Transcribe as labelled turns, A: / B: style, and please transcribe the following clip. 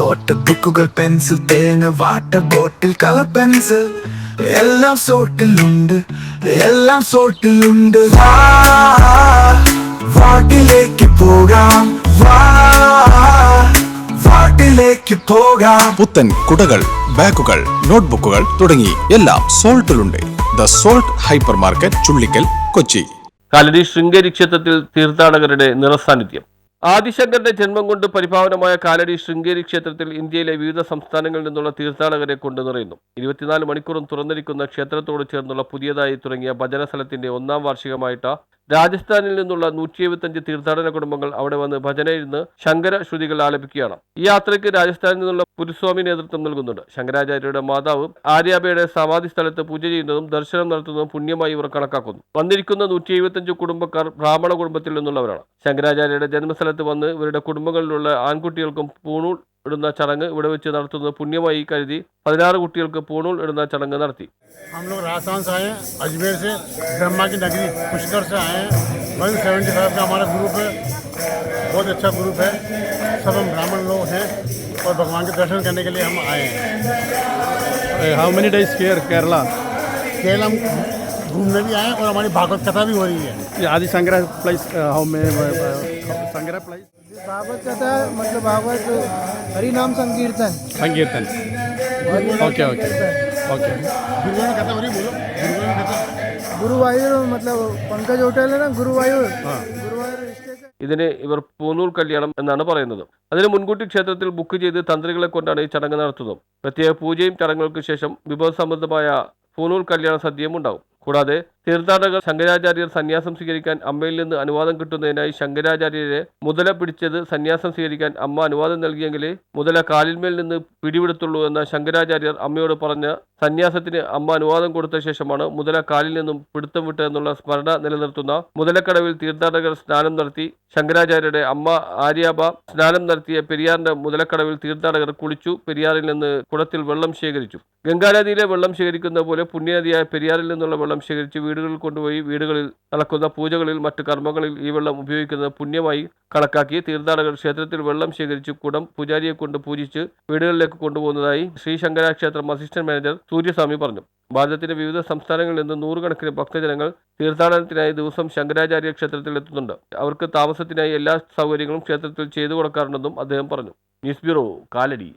A: Not ബുക്കുകൾ pencil തേങ്ങ water bottle colour pencil എല്ലാം സോട്ടിലുണ്ട് എല്ലാം സോട്ടിലുണ്ട് വാ വാട്ടിലേക്ക് പോകാം വാ വാട്ടിലേക്ക് പോകാം
B: പുത്തൻ കുടകൾ ബാഗുകൾ നോട്ട്ബുക്കുകൾ തുടങ്ങി എല്ലാം സോൾട്ടിലുണ്ട്. The salt hypermarket Chullikkal Kochi.
C: Kalady Sringeri ക്ഷേത്രത്തിൽ തീർത്ഥാടകരുടെ നിറസാന്നിധ്യം. ആദിശങ്കരന്റെ ജന്മം കൊണ്ട് പരിഭാവനമായ കാലടി ശൃംഗേരി ക്ഷേത്രത്തിൽ ഇന്ത്യയിലെ വിവിധ സംസ്ഥാനങ്ങളിൽ നിന്നുള്ള തീർത്ഥാടകരെ കൊണ്ടു നിറയുന്നു. ഇരുപത്തിനാല് മണിക്കൂറും തുറന്നിരിക്കുന്ന ക്ഷേത്രത്തോട് ചേർന്നുള്ള പുതിയതായി തുടങ്ങിയ ഭജന സ്ഥലത്തിന്റെ ഒന്നാം വാർഷികമായിട്ട് രാജസ്ഥാനിൽ നിന്നുള്ള നൂറ്റി എഴുപത്തഞ്ച് തീർത്ഥാടന കുടുംബങ്ങൾ അവിടെ വന്ന് ഭജനയിരുന്ന് ശങ്കര ശ്രുതികൾ ആലപിക്കുകയാണ്. ഈ യാത്രയ്ക്ക് രാജസ്ഥാനിൽ നിന്നുള്ള പുരുസ്വാമി നേതൃത്വം നൽകുന്നുണ്ട്. ശങ്കരാചാര്യരുടെ മാതാവ് ആര്യാബയുടെ സമാധി സ്ഥലത്ത് പൂജ ചെയ്യുന്നതും ദർശനം നടത്തുന്നതും പുണ്യമായി ഇവർ കണക്കാക്കുന്നു. വന്നിരിക്കുന്ന നൂറ്റി എഴുപത്തഞ്ച് കുടുംബക്കാർ ബ്രാഹ്മണ കുടുംബത്തിൽ നിന്നുള്ളവരാണ്. ശങ്കരാചാര്യരുടെ ജന്മസ്ഥലത്ത് വന്ന് ഇവരുടെ കുടുംബങ്ങളിലുള്ള ആൺകുട്ടികൾക്കും പൂണൂൽ ഇടുന്ന ചടങ്ങ് ഇവിടെ വെച്ച് നടത്തുന്നത് പുണ്യമായി കരുതി പതിനാറ് കുട്ടികൾക്ക് പൂണൂൽ ഇടുന്ന ചടങ്ങ് നടത്തി
D: हम लोग राजस्थान से आए हैं अजमेर से ब्रह्मा की नगरी पुष्कर से आए हैं वन सेवेंटी फाइव का हमारा ग्रुप है बहुत अच्छा ग्रुप है सब हम ब्राह्मण लोग हैं और भगवान के दर्शन करने के लिए हम आए हैं
E: how many days care Kerala
D: Kerala हम घूमने भी आए हैं और हमारी भागवत कथा भी हो रही है
E: आदि संग्रह प्लेस हाउ मे संग्रह प्लेस
F: भागवत कथा मतलब भागवत हरि नाम संकीर्तन
E: संकीर्तन ओके ओके ओके
D: गुरुओं में कथा हो रही है, बोलो गुरुओं में कथा
F: गुरुवायूर मतलब पंकज होटल है ना गुरुवायूर गुरुवायूर स्टेशन
C: ഇതിന് ഇവർ പൂനൂൽ കല്യാണം എന്നാണ് പറയുന്നത് അതിന് മുൻകൂട്ടി ക്ഷേത്രത്തിൽ ബുക്ക് ചെയ്ത് തന്ത്രികളെ കൊണ്ടാണ് ഈ ചടങ്ങ് നടത്തുന്നത് പ്രത്യേക പൂജയും ചടങ്ങുകൾക്ക് ശേഷം വിഭവസമൃദ്ധമായ പൂനൂൽ കല്യാണ സദ്യയും ഉണ്ടാവും കൂടാതെ തീർത്ഥാടകർ ശങ്കരാചാര്യർ സന്യാസം സ്വീകരിക്കാൻ അമ്മയിൽ നിന്ന് അനുവാദം കിട്ടുന്നതിനായി ശങ്കരാചാര്യരെ മുതല പിടിച്ചത് സന്യാസം സ്വീകരിക്കാൻ അമ്മ അനുവാദം നൽകിയെങ്കിലേ മുതല കാലിന്മേൽ നിന്ന് പിടിവിടത്തുള്ളൂ എന്ന ശങ്കരാചാര്യർ അമ്മയോട് പറഞ്ഞ സന്യാസത്തിന് അമ്മ അനുവാദം കൊടുത്ത ശേഷമാണ് മുതല കാലിൽ നിന്നും പിടുത്തം വിട്ടത് എന്നുള്ള സ്മരണ നിലനിർത്തുന്ന മുതലക്കടവിൽ തീർത്ഥാടകർ സ്നാനം നടത്തി ശങ്കരാചാര്യരുടെ അമ്മ ആര്യാബ സ്നാനം നടത്തിയ പെരിയാറിന്റെ മുതലക്കടവിൽ തീർത്ഥാടകർ കുളിച്ചു പെരിയാറിൽ നിന്ന് കുളത്തിൽ വെള്ളം ശേഖരിച്ചു. ഗംഗാനദിയിലെ വെള്ളം ശേഖരിക്കുന്ന പോലെ പുണ്യനദിയായ പെരിയാറിൽ നിന്നുള്ള വെള്ളം ശേഖരിച്ച് വീടുകളിൽ കൊണ്ടുപോയി വീടുകളിൽ നടക്കുന്ന പൂജകളിൽ മറ്റു കർമ്മങ്ങളിൽ ഈ വെള്ളം ഉപയോഗിക്കുന്നത് പുണ്യമായി കണക്കാക്കി തീർത്ഥാടകർ ക്ഷേത്രത്തിൽ വെള്ളം ശേഖരിച്ച് കുടം പൂജാരിയെ കൊണ്ട് പൂജിച്ച് വീടുകളിലേക്ക് കൊണ്ടുപോകുന്നതായി ശ്രീ ശങ്കര ക്ഷേത്രം അസിസ്റ്റന്റ് മാനേജർ സൂര്യസ്വാമി പറഞ്ഞു. ഭാരതത്തിന്റെ വിവിധ സംസ്ഥാനങ്ങളിൽ നിന്ന് നൂറുകണക്കിന് ഭക്തജനങ്ങൾ തീർത്ഥാടനത്തിനായി ദിവസം ശങ്കരാചാര്യ ക്ഷേത്രത്തിൽ എത്തുന്നുണ്ട്. അവർക്ക് താമസത്തിനായി എല്ലാ സൗകര്യങ്ങളും ക്ഷേത്രത്തിൽ ചെയ്തു കൊടുക്കാറുണ്ടെന്നും അദ്ദേഹം പറഞ്ഞു. News bureau Kalady.